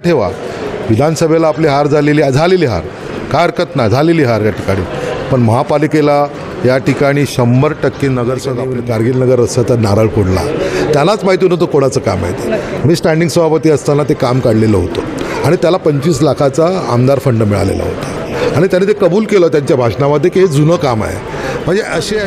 ठेवा. विधानसभेला आपली हार झालेली झालेली हार. काय हरकत नाही झालेली हार या ठिकाणी. पण महापालिकेला या ठिकाणी शंभर टक्के नगरसेवक आपले कारगिल नगर रस्त्याचा तर नारळ फोडला. त्यालाच माहिती नव्हतं कोणाचं काम आहे ते. मी स्टँडिंग सभापती असताना ते काम काढलेलं होतं. आणि त्याला पंचवीस लाखाचा आमदार फंड मिळालेला होता. आणि त्याने ते कबूल केलं त्यांच्या भाषणामध्ये की हे जुनं काम आहे. म्हणजे असे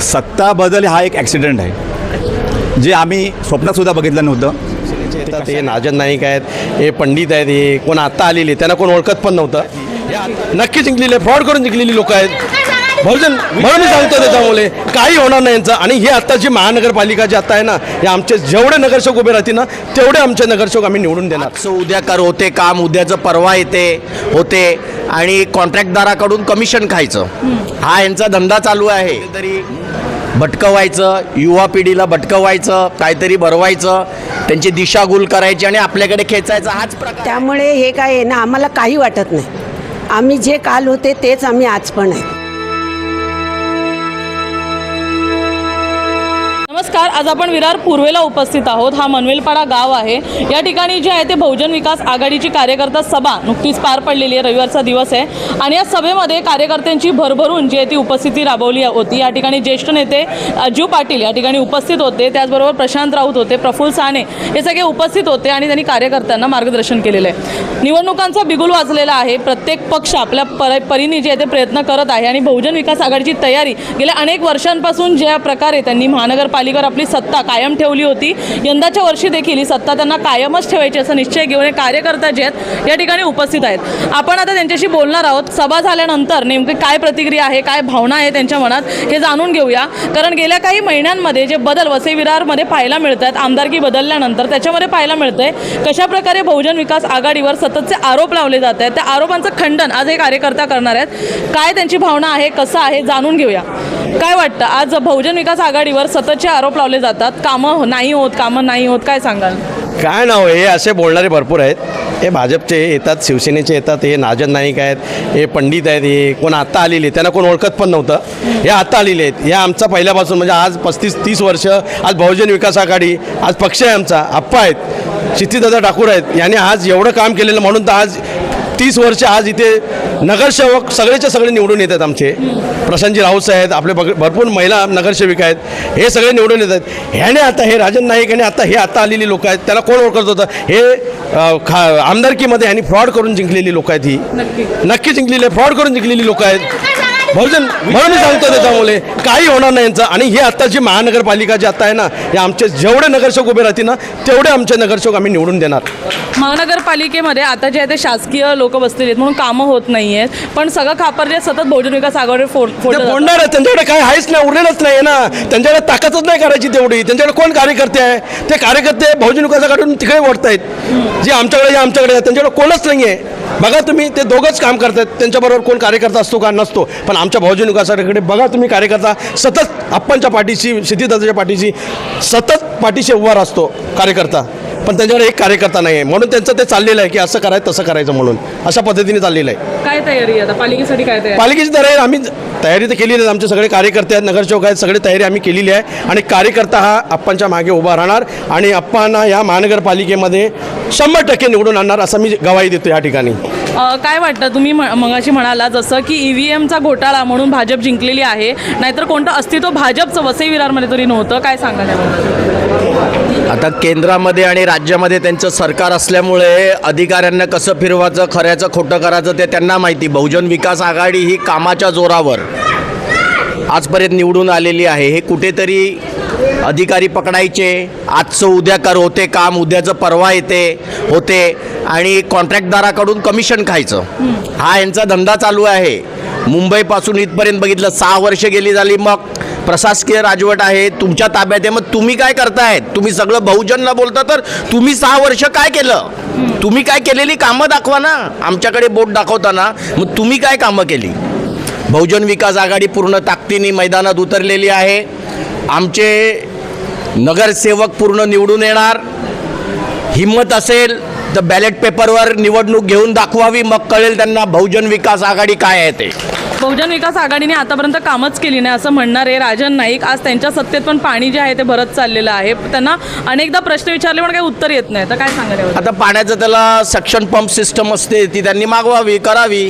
सत्ता बदल हा एक ॲक्सिडेंट आहे. जे आम्ही स्वप्नातसुद्धा बघितलं नव्हतं. येतात हे नाजन नाईक आहेत हे पंडित आहेत हे कोण आत्ता आलेले त्यांना कोण ओळखत पण नव्हतं. आत- नक्की जिंकलेले फ्रॉड करून जिंकलेली लोक आहेत. बहुजन म्हणून मी सांगतो त्याच्यामुळे काही होणार नाही यांचं. आणि ही आत्ताची महानगरपालिका जी आता आहे ना हे आमचे जेवढे नगरसेवक उभे राहतील ना तेवढे आमचे नगरसेवक आम्ही निवडून देणार. उद्या कर होते काम उद्याचं परवा येते होते. आणि कॉन्ट्रॅक्टदाराकडून कमिशन खायचं. हा यांचा धंदा चालू आहे. तरी भटकवायचं युवा पिढीला भटकवायचं काहीतरी भरवायचं त्यांची दिशाभूल करायची आणि आपल्याकडे खेचायचं हाच प्रकार त्यामुळे हे काय आहे ना आम्हाला काही वाटत नाही. आम्ही जे काल होते तेच आम्ही आज पण आहे. नमस्कार आज आपण विरार पूर्वेला उपस्थित आहोत. हा मनवेलपाडा गाव आहे. या ठिकाणी जे आहे ते बहुजन विकास आघाडीची कार्यकर्ता सभा नुकतीच पार पडलेली आहे. रविवारचा दिवस आहे. आणि या सभेमध्ये कार्यकर्त्यांची भरभरून जी आहे ती उपस्थिती राबवली होती. या ठिकाणी ज्येष्ठ नेते अजू पाटील या ठिकाणी उपस्थित होते. त्याचबरोबर प्रशांत राऊत होते प्रफुल्ल साने हे सगळे उपस्थित होते आणि त्यांनी कार्यकर्त्यांना मार्गदर्शन केलेलं आहे. निवडणुकांचा बिगुल वाजलेला आहे. प्रत्येक पक्ष आपल्या पर परीने जे आहे ते प्रयत्न करत आहे आणि बहुजन विकास आघाडीची तयारी गेल्या अनेक वर्षांपासून ज्या प्रकारे त्यांनी महानगरपालिका आपली सत्ता कायम ठेवली होती. यंदाच्या वर्षी देखील ही सत्ता त्यांना कायमच ठेवायची असा निश्चय घेऊन हे कार्यकर्ता जे आहेत या ठिकाणी उपस्थित आहेत. आपण आता त्यांच्याशी बोलणार आहोत. सभा झाल्यानंतर नेमकी काय प्रतिक्रिया आहे काय भावना आहे त्यांच्या मनात हे जाणून घेऊया. कारण गेल्या काही महिन्यांमध्ये जे बदल वसई विरारमध्ये पाहायला मिळत आहेत आमदारकी बदलल्यानंतर त्याच्यामध्ये पाहायला मिळतंय कशाप्रकारे बहुजन विकास आघाडीवर सततचे आरोप लावले जात आहेत त्या आरोपांचं खंडन आज हे कार्यकर्ता करणार आहेत. काय त्यांची भावना आहे कसं आहे जाणून घेऊया. काय वाटतं? आज बहुजन विकास आघाडीवर सततचे आरोप लावले जातात. कामं हो- नाही होत कामं नाही होत काय सांगाल? काय नाव हे असे बोलणारे भरपूर आहेत. हे भाजपचे येतात शिवसेनेचे येतात हे नाजन नाईक आहेत हे पंडित आहेत हे कोण आत्ता आलेले त्यांना कोण ओळखत पण नव्हतं. हे आत्ता आलेले आहेत. हे आमचा पहिल्यापासून म्हणजे आज पस्तीस तीस वर्ष आज बहुजन विकास आघाडी आज पक्ष आहे आमचा आप्पा आहेत क्षितिदादा ठाकूर आहेत यांनी आज एवढं काम केलेलं म्हणून तर आज तीस वर्ष आज इथे नगरसेवक सगळेच्या सगळे निवडून येतात आमचे. प्रशांतजी राऊत आहेत आपले भरपूर महिला नगरसेविका आहेत. हे सगळे निवडून येतात. ह्याने आता हे राजन नाईक आणि आता हे आता आलेली लोक आहेत. त्याला कोण ओळखत होतं? हे खा आमदारकीमध्ये ह्यांनी फ्रॉड करून जिंकलेली लोक आहेत ही. नक्की. जिंकलेली फ्रॉड करून जिंकलेली लोक आहेत. बहुजन म्हणून मी सांगतो त्याच्यामुळे. काही होणार नाही यांचं. आणि ही आत्ताची महानगरपालिका जी आता आहे ना हे आमचे जेवढे नगरसेवक उभे राहतील ना तेवढे आमचे नगरसेवक आम्ही निवडून देणार. महानगरपालिकेमध्ये आता जे आहे ते शासकीय लोक बसलेले आहेत म्हणून कामं होत नाही आहेत पण सगळं खापर जे सतत बहुजन विकास आघाडीवर फोड फोडलं जातं. बोलणार आहे त्यांच्याकडे काय आहेच नाही उरलेलंच नाही ना. त्यांच्याकडे ताकदच नाही करायची तेवढी. त्यांच्याकडे कोण कार्यकर्ते आहे? ते कार्यकर्ते बहुजन विकासाकडून तिकडे ओढत आहेत जे आमच्याकडे जे आमच्याकडे आहे. त्यांच्याकडे कोणच नाही आहे बघा तुम्ही ते दोघंच काम करतात. त्यांच्याबरोबर कोण कार्यकर्ता असतो का नसतो. पण आमच्या बहुजन विकासाकडे बघा तुम्ही कार्यकर्ता. सतत आप्पांच्या पाठीशी सिद्धिदाच्या पाठीशी सतत पाठीशी उभा असतो कार्यकर्ता. पण त्यांच्याकडे एक कार्यकर्ता नाही आहे म्हणून त्यांचं ते चाललेलं आहे की असं करायचं तसं करायचं म्हणून. अशा पद्धतीने चाललेलं आहे. काय तयारी आहे? आता पालिकेसाठी काय तयारी? पालिकेची तयारी आम्ही तयारी तर केलेली आहे आमचे सगळे कार्यकर्ते आहेत नगरसेवक आहेत सगळे तयारी आम्ही केलेली आहे. आणि कार्यकर्ता हा अप्पांच्या मागे उभा राहणार आणि अप्पांना या महानगरपालिकेमध्ये शंभर टक्के निवडून आणणार असं मी गवाही देतो या ठिकाणी. अ, काय वाटतं? तुम्ही म- मगाशी म्हणाला जसं की ई व्ही एमचा घोटाळा म्हणून भाजप जिंकलेली आहे. नाहीतर कोणतं अस्तित्व भाजपचं वसई विरारमध्ये तरी नव्हतं? काय सांगाल याबद्दल? आता केंद्रामध्ये आणि राज्यामध्ये त्यांचं सरकार असल्यामुळे अधिकाऱ्यांना कसं फिरवायचं खऱ्याचं खोटं करायचं ते त्यांना माहिती. बहुजन विकास आघाडी ही कामाच्या जोरावर आजपर्यंत निवडून आलेली आहे. हे कुठेतरी अधिकारी पकडायचे. आजचं उद्या कर होते काम उद्याचं परवा येते होते. आणि कॉन्ट्रॅक्टदाराकडून कमिशन खायचं. हा यांचा धंदा चालू आहे. मुंबईपासून इथपर्यंत बघितलं सहा वर्ष गेली झाली मग प्रशासकीय राजवट आहे तुमच्या ताब्यात आहे मग तुम्ही काय करताय? तुम्ही सगळं बहुजनला बोलता तर तुम्ही सहा वर्ष काय केलं? तुम्ही काय केलेली कामं दाखवा ना. आमच्याकडे बोट दाखवताना मग तुम्ही काय कामं केली? बहुजन विकास आघाडी पूर्ण ताकदीने मैदानात उतरलेली आहे. आमचे नगरसेवक पूर्ण निवडून येणार. हिंमत असेल तर बॅलेट पेपरवर निवडणूक घेऊन दाखवावी. मग कळेल त्यांना बहुजन विकास आघाडी काय आहे ते. बहुजन विकास आघाडीने आतापर्यंत कामच केली नाही असं म्हणणारे राजन नाईक. आज त्यांच्या सत्तेत पण पाणी जे आहे ते भरत चाललेलं आहे. त्यांना अनेकदा प्रश्न विचारले पण काही उत्तर येत नाही. तर काय सांगाल यावर? आता पाण्याचं त्याला सक्शन पंप सिस्टम असते ती त्यांनी मागवावी करावी.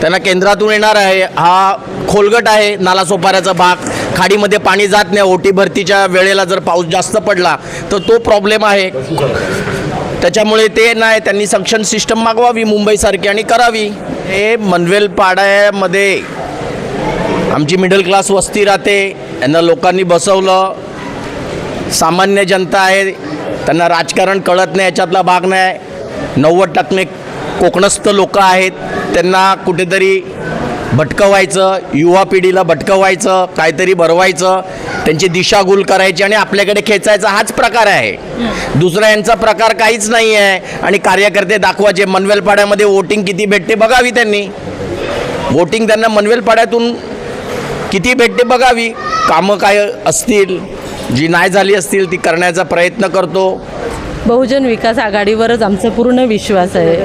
त्यांना केंद्रातून येणार आहे. हा खोलगट आहे नालासोपाऱ्याचा भाग. खाडीमध्ये पाणी जात नाही. ओटी भरतीच्या वेळेला जर पाऊस जास्त पडला तर तो प्रॉब्लेम आहे. त्याच्यामुळे ते नाही त्यांनी सक्षम सिस्टम मागवावी मुंबईसारखी आणि करावी. हे मनवेल पाड्यामध्ये आमची मिडल क्लास वस्ती राहते. यांना लोकांनी बसवलं. सामान्य जनता आहे. त्यांना राजकारण कळत नाही याच्यातला भाग नाही. नव्वद टक्के कोकणस्थ लोक आहेत. त्यांना कुठेतरी भटकवायचं युवा पिढीला भटकवायचं काहीतरी भरवायचं त्यांची दिशाभूल करायची आणि आपल्याकडे खेचायचा हाच प्रकार आहे. दुसरा यांचा प्रकार काहीच नाही आहे आणि कार्यकर्ते दाखवायचे मनवेलपाड्यामध्ये वोटिंग किती भेटते बघावी त्यांनी. वोटिंग त्यांना मनवेलपाड्यातून किती भेटते बघावी. कामं काय असतील जी नाही झाली असतील ती करण्याचा प्रयत्न करतो. बहुजन विकास आघाडीवरच आमचा पूर्ण विश्वास आहे.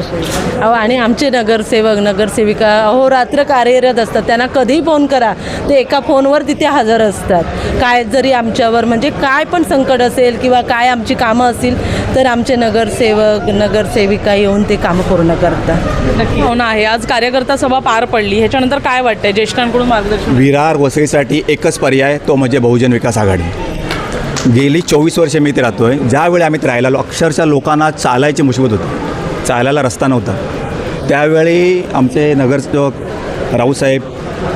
अहो आणि आमचे नगरसेवक नगरसेविका अहोरात्र कार्यरत असतात. त्यांना कधीही फोन करा. ते एका फोनवर तिथे हजर असतात. काय जरी आमच्यावर म्हणजे काय पण संकट असेल किंवा काय आमची कामं असतील तर आमचे नगरसेवक नगरसेविका येऊन ते कामं पूर्ण करतात. हो ना आहे आज कार्यकर्ता सभा पार पडली. ह्याच्यानंतर काय वाटतंय? ज्येष्ठांकडून मार्गदर्शन? विरार वसईसाठी एकच पर्याय तो म्हणजे बहुजन विकास आघाडी. गेली चोवीस वर्षे मी इथे राहतो आहे ज्यावेळी आम्ही राहायला आलो अक्षरशः लोकांना चालायची मुसीबत होती. चालायला रस्ता नव्हता. त्यावेळी आमचे नगरसेवक राऊसाहेब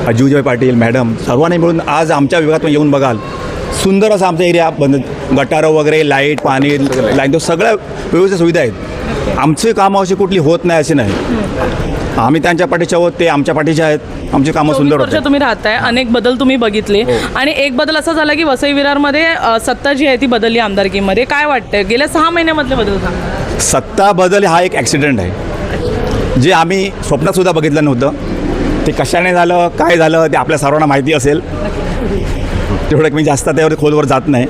अजूजय पाटील मॅडम सर्वांनी मिळून आज आमच्या विभागातून येऊन बघाल. सुंदर असा आमचा एरिया बंद गटारं वगैरे लाइट पाणी लाईन तो सगळ्या व्यवस्थित सुविधा आहेत. आमची कामं अशी कुठली होत नाही अशी नाही. आम्ही त्यांच्या पाठीच्या आहोत ते आमच्या पाठीचे आहेत. आमची कामं सुंदर वर्ष होतात. तुम्ही राहताय अनेक बदल तुम्ही बघितले. आणि एक बदल असा झाला की वसई विरारमध्ये अ, सत्ता जी आहे ती बदलली आमदारकीमध्ये. काय वाटतंय? गेल्या सहा महिन्यामधले बदल सांगा. सत्ता बदल हा एक ॲक्सिडेंट आहे. जे आम्ही स्वप्नातसुद्धा बघितलं नव्हतं. ते कशाने झालं काय झालं ते आपल्या सर्वांना माहिती असेल. तेवढं मी जास्त त्यावर खोलवर जात नाही.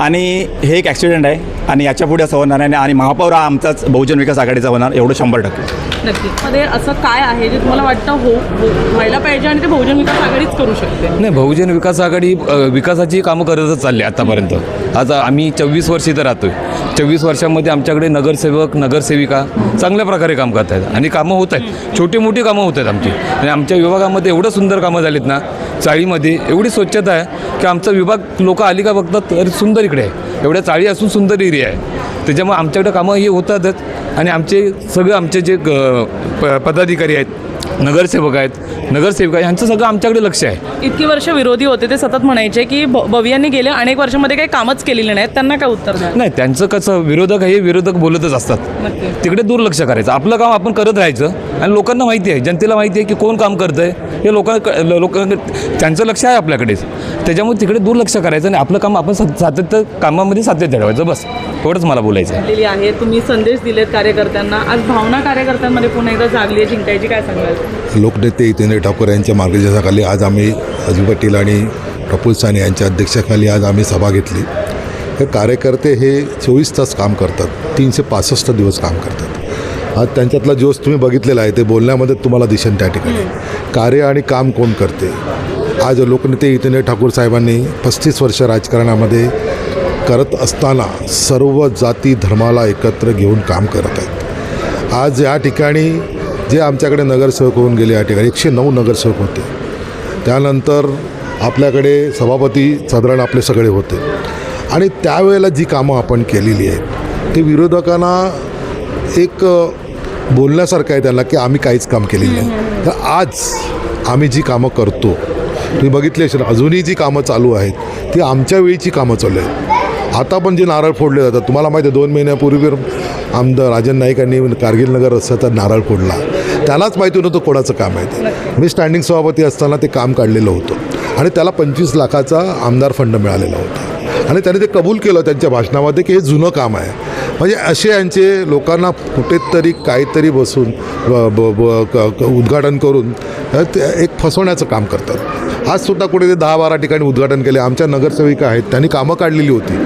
आणि हे एक ॲक्सिडेंट आहे. आणि याच्यापुढे असं होणार आहे आणि महापौर हा आमचाच बहुजन विकास आघाडीचा होणार एवढं शंभर टक्के. नक्की. मध्ये असं काय आहे जे तुम्हाला वाटतं हो हो व्हायला पाहिजे आणि ते बहुजन विकास आघाडीच करू शकते? नाही बहुजन विकास आघाडी अ, विकासाची कामं करतच चालली आत्तापर्यंत आज आम्ही चोवीस वर्ष इथं राहतो आहे चोवीस वर्षामध्ये आमच्याकडे नगरसेवक नगरसेविका चांगल्या प्रकारे काम करत आहेत आणि कामं होत आहेत. छोटी मोठी कामं होत आहेत आमची. आणि आमच्या विभागामध्ये एवढं सुंदर कामं झालीत ना चाळीमध्ये एवढी स्वच्छता आहे की आमचा विभाग लोक आली का बघतात तर सुंदर इकडे आहे. एवढ्या चाळी असून सुंदर एरिया आहे. त्याच्यामुळे आमच्याकडे कामं हे होतातच. आणि आमचे सगळं आमचे जे ग- प पदाधिकारी आहेत नगरसेवक आहेत. नगरसेविका यांचं सगळं आमच्याकडे लक्ष आहे. इतकी वर्ष विरोधी होते ते सतत म्हणायचे की भ- भवियांनी गेल्या अनेक वर्षामध्ये काही कामच केलेले नाहीत. त्यांना काय उत्तर द्या नाही त्यांचं कसं विरोधक हे विरोधक बोलतच असतात. नक्की. तिकडे दुर्लक्ष करायचं. आपलं काम आपण करत राहायचं. आणि लोकांना माहिती आहे जनतेला माहिती आहे की कोण काम करतं आहे हे लोकांना लोक त्यांचं लक्ष आहे आपल्याकडेच. त्याच्यामुळे तिकडे दुर्लक्ष करायचं आणि आपलं काम आपण सात- सातत्य कामामध्ये सातत्य ठेवायचं. बस. एवढंच मला बोलायचं आहे. तुम्ही संदेश दिलेत कार्यकर्त्यांना. आज भावना कार्यकर्त्यांमध्ये पुन्हा एकदा जागली आहे. जिंकायची काय सांगाल? लोकनेते हितेंद्र ठाकूर यांच्या मार्गदर्शनाखाली आज आम्ही अजू पाटील आणि प्रफुल साने यांच्या अध्यक्षाखाली आज आम्ही सभा घेतली. हे कार्यकर्ते हे चोवीस तास काम करतात. तीनशे पासष्ट दिवस काम करतात. आज त्यांच्यातला जोश तुम्ही बघितलेला आहे ते बोलण्यामध्ये तुम्हाला दिसेल त्या ठिकाणी. कार्य आणि काम कोण करते? आज लोकनेते हितेंद्र ठाकूर साहेबांनी पस्तीस वर्ष राजकारणामध्ये करत असताना सर्व जाती धर्माला एकत्र घेऊन काम करत आहेत. आज या ठिकाणी जे आमच्याकडे नगरसेवक होऊन गेले या ठिकाणी एकशे नऊ नगरसेवक होते. त्यानंतर आपल्याकडे सभापती साधारण आपले सगळे होते. आणि त्यावेळेला जी कामं आपण केलेली आहेत ते विरोधकांना एक बोलण्यासारखं आहे त्यांना की आम्ही काहीच काम केलेलं नाही. तर आज आम्ही जी कामं करतो तुम्ही बघितली असेल अजूनही जी कामं चालू आहेत ती आमच्या वेळीची कामं चालू आहेत. आता पण जे नारळ फोडले जातात तुम्हाला माहिती आहे दोन महिन्यापूर्वी आमदार राजन नाईक यांनी कारगिल नगर रस्त्याचा नारळ फोडला. त्यालाच माहिती नव्हतं कोणाचं काम आहे ते. मी स्टँडिंग सभापती असताना ते काम काढलेलं होतं. आणि त्याला पंचवीस लाखाचा आमदार फंड मिळालेला होता. आणि त्याने ते कबूल केलं त्यांच्या भाषणामध्ये की हे जुनं काम आहे. म्हणजे असे यांचे लोकांना कुठेतरी काहीतरी बसून उद्घाटन करून ते एक फसवण्याचं काम करतात. आज सुद्धा कुठे ते दहा बारा ठिकाणी उद्घाटन केले. आमच्या नगरसेविका आहेत. त्यांनी कामं काढलेली होती.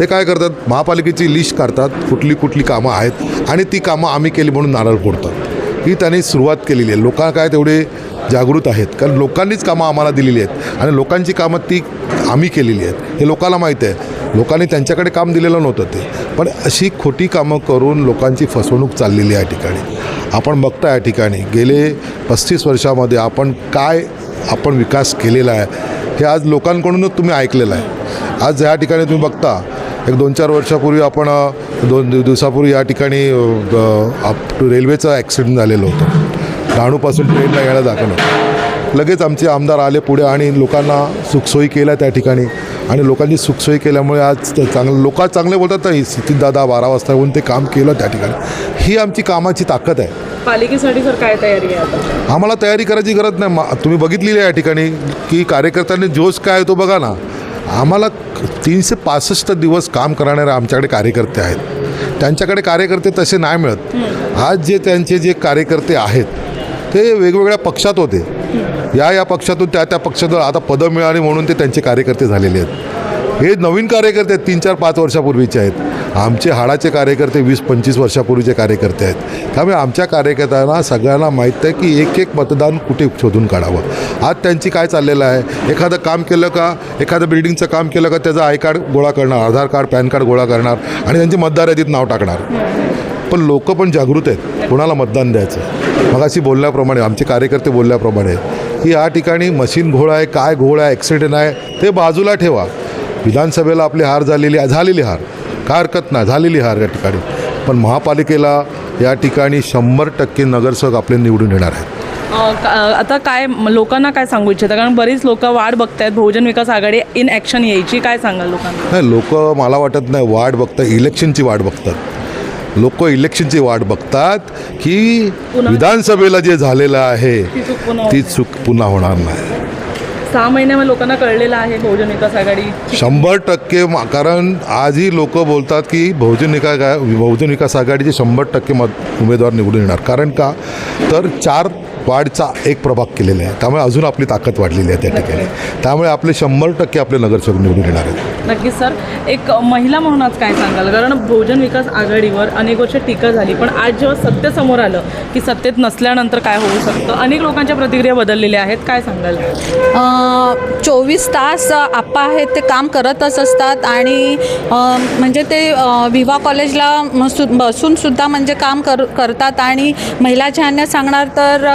ते काय करतात? महापालिकेची लिस्ट काढतात. कुठली कुठली कामं आहेत. आणि ती कामं आम्ही केली म्हणून नारळ फोडतात. ही त्यांनी सुरुवात केलेली आहे. लोकांना काय तेवढे जागृत आहेत. कारण लोकांनीच कामं आम्हाला दिलेली आहेत. आणि लोकांची कामं ती आम्ही केलेली आहेत. हे लोकांना माहीत आहे. लोकांनी त्यांच्याकडे काम दिलेलं नव्हतं ते. पण अशी खोटी कामं करून लोकांची फसवणूक चाललेली आहे या ठिकाणी. आपण बघता या ठिकाणी. गेले पस्तीस वर्षामध्ये आपण काय आपण विकास केलेला आहे हे आज लोकांकडूनच तुम्ही ऐकलेलं आहे. आज या ठिकाणी तुम्ही बघता एक दोन चार वर्षापूर्वी आपण दोन दिव- दिवसापूर्वी या ठिकाणी रेल्वेचं ॲक्सिडेंट झालेलं होतं. डहाणूपासून ट्रेनला यायला नव्हतं. लगेच आमचे आमदार आले पुढे आणि लोकांना सुखसोयी केल्या त्या ठिकाणी. आणि लोकांची सुखसोयी केल्यामुळे आज चांगलं लोक चांगले बोलतात ना दादा बारा वाजता येऊन ते काम केलं त्या ठिकाणी. ही आमची कामाची ताकद आहे. पालिकेसाठी सर काय तयारी आहे आम्हाला तयारी करायची गरज नाही. तुम्ही बघितलेली आहे या ठिकाणी की कार्यकर्त्यांनी जोश काय तो बघा ना. आम्हाला तीनशे पासष्ट दिवस काम करणारे आमच्याकडे कार्यकर्ते आहेत. त्यांच्याकडे कार्यकर्ते तसे नाही मिळत. आज जे त्यांचे जे कार्यकर्ते आहेत ते वेगवेगळ्या पक्षात होते. या या पक्षातून त्या त्या पक्षात आता पदं मिळाली म्हणून ते त्यांचे कार्यकर्ते झालेले आहेत. हे नवीन कार्यकर्ते आहेत तीन चार पाच वर्षापूर्वीचे आहेत. आमचे हाडाचे कार्यकर्ते वीस पंचवीस वर्षापूर्वीचे कार्यकर्ते आहेत. त्यामुळे आमच्या कार्यकर्त्यांना सगळ्यांना माहीत आहे की एक एक मतदान कुठे शोधून काढावं. आज त्यांची काय चाललेलं आहे? एखादं काम केलं का? एखादं बिल्डिंगचं काम केलं का? त्याचं आय कार्ड गोळा करणार आधार कार्ड पॅन कार्ड गोळा करणार आणि त्यांची मतदार यादीत नाव टाकणार. पण लोक पण जागृत आहेत. कोणाला मतदान द्यायचं? मग अशी बोलल्याप्रमाणे आमचे कार्यकर्ते बोलल्याप्रमाणे की या ठिकाणी मशीन घोळ आहे काय घोळ आहे ॲक्सिडेंट आहे ते बाजूला ठेवा. विधानसभेला आपली हार झालेली झालेली हार. काय हरकत नाही झालेली हार या ठिकाणी पण महापालिकेला या ठिकाणी शंभर टक्के नगरसेवक आपले निवडून येणार आहेत. आता काय लोकांना काय सांगू इच्छिता? कारण बरीच लोक वाट बघतायत बहुजन विकास आघाडी इन ॲक्शन यायची काय सांगाल लोकांना? नाही लोक मला वाटत नाही वाट बघतात इलेक्शनची वाट बघतात. लोक इलेक्शनची वाट बघतात की विधानसभेला जे झालेलं आहे ती चूक पुन्हा होणार नाही. सहा महिन्यामध्ये लोकांना कळलेलं आहे बहुजन विकास आघाडी. शंभर टक्के मा- कारण आजही लोक बोलतात की बहुजन विकास बहुजन विकास आघाडीचे शंभर टक्के मत उमेदवार निवडून येणार. कारण का? तर चार वार्डचा एक प्रभाग केलेला आहे. त्यामुळे अजून आपली ताकद वाढलेली आहे त्या ठिकाणी. त्यामुळे आपले शंभर टक्के आपले नगरसेवक निवडून येणार आहेत. नक्कीच सर. एक महिला म्हणून आज काय सांगाल? कारण बहुजन विकास आघाडीवर अनेक वर्ष टीका झाली पण आज जेव्हा सत्य समोर आलं की सत्तेत नसल्यानंतर काय होऊ शकतं? अनेक लोकांच्या प्रतिक्रिया बदललेल्या आहेत. काय सांगाल? चोवीस तास आप्पा आहेत ते काम करतच असतात आणि म्हणजे ते विवा कॉलेजला मसु बसून सुद्धा म्हणजे काम कर करतात आणि महिला छान्य सांगणार तर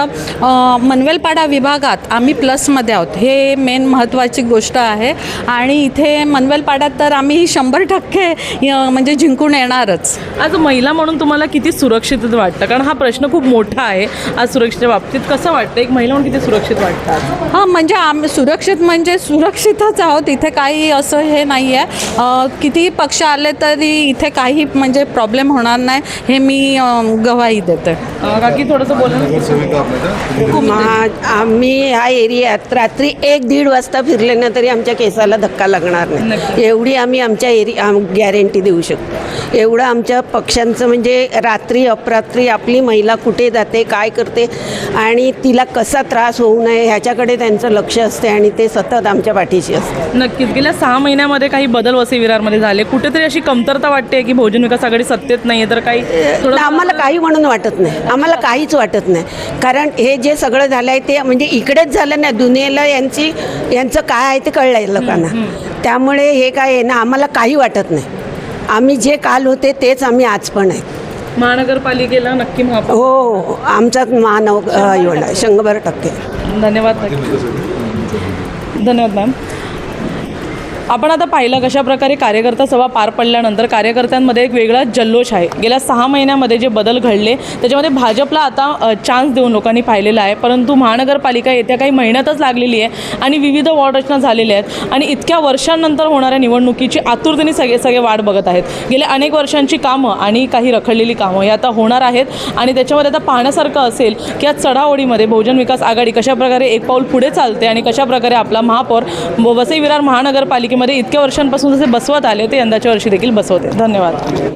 मनवेलपाडा विभागात आम्ही प्लसमध्ये आहोत. हे मेन महत्त्वाची गोष्ट आहे. आणि इथे मनवेलपाड्यात तर आम्ही शंभर टक्के म्हणजे जिंकून येणारच. आज महिला म्हणून तुम्हाला किती सुरक्षित वाटतं? कारण हा प्रश्न खूप मोठा आहे आज सुरक्षेच्या बाबतीत. कसं वाटतं? एक महिला म्हणून किती सुरक्षित वाटतात हां म्हणजे आम्ही सुरक्षित म्हणजे सुरक्षितच आहोत. इथे काही असं हे नाही आहे कितीही पक्ष आले तरी इथे काही म्हणजे प्रॉब्लेम होणार नाही. हे मी गवाही देते. काकी थोडंसं बोला ना. मा- आम्ही ह्या एरियात रात्री एक दीड वाजता फिरले ना तरी आमच्या केसाला धक्का लागणार नाही. एवढी आम्ही आमच्या एरिया गॅरंटी देऊ शकतो. एवढं आमच्या पक्षांचं म्हणजे रात्री अपरात्री आपली महिला कुठे जाते काय करते आणि तिला कसा त्रास होऊ नये ह्याच्याकडे त्यांचं लक्ष असते आणि ते सतत आमच्या पाठीशी असते. नक्कीच. गेल्या सहा महिन्यामध्ये काही बदल वसई विरारमध्ये झाले. कुठेतरी अशी कमतरता वाटते की बहुजन विकास आघाडी सत्तेत नाही तर काही आम्हाला काही म्हणून वाटत नाही. आम्हाला काहीच वाटत नाही. कारण हे जे सगळं झालं आहे ते म्हणजे इकडेच झालं नाही दुनियेला यांची यांचं काय आहे ते कळलं आहे लोकांना त्यामुळे हे काय आहे ना आम्हाला काही वाटत नाही. आम्ही जे काल होते तेच आम्ही आज पण आहे. महानगरपालिकेला नक्की महापौर हो आमचाच मानव अ, एवढा शंभर टक्के. धन्यवाद. धन्यवाद मॅम. आपण आता पाहिलं कशा प्रकारे कार्यकर्ता सभा पार पडल्यानंतर कार्यकर्त्यांमध्ये एक वेगळा जल्लोष आहे. गेल्या सहा महिन्यामध्ये जे बदल घडले त्याच्यामध्ये भाजपला आता चान्स देऊन लोकांनी पाहिलेला आहे. परंतु महानगरपालिका येत्या काही महिन्यातच लागलेली आहे आणि विविध वॉर्ड रचना झालेल्या आहेत आणि इतक्या वर्षांनंतर होणाऱ्या निवडणुकीची आतुरतेने सगळे सगळे वाट बघत आहेत. गेल्या अनेक वर्षांची कामं आणि काही रखडलेली कामं हे आता होणार आहेत आणि त्याच्यामध्ये आता पाहण्यासारखं असेल की या चढाओढीमध्ये बहुजन विकास आघाडी कशाप्रकारे एक पाऊल पुढे चालते आणि कशाप्रकारे आपला महापौर व- वसई विरार महानगरपालिकेमध्ये इतक्या वर्षांपासून जसे बसवत आले ते यंदाच्या वर्षी देखील बसवते. धन्यवाद.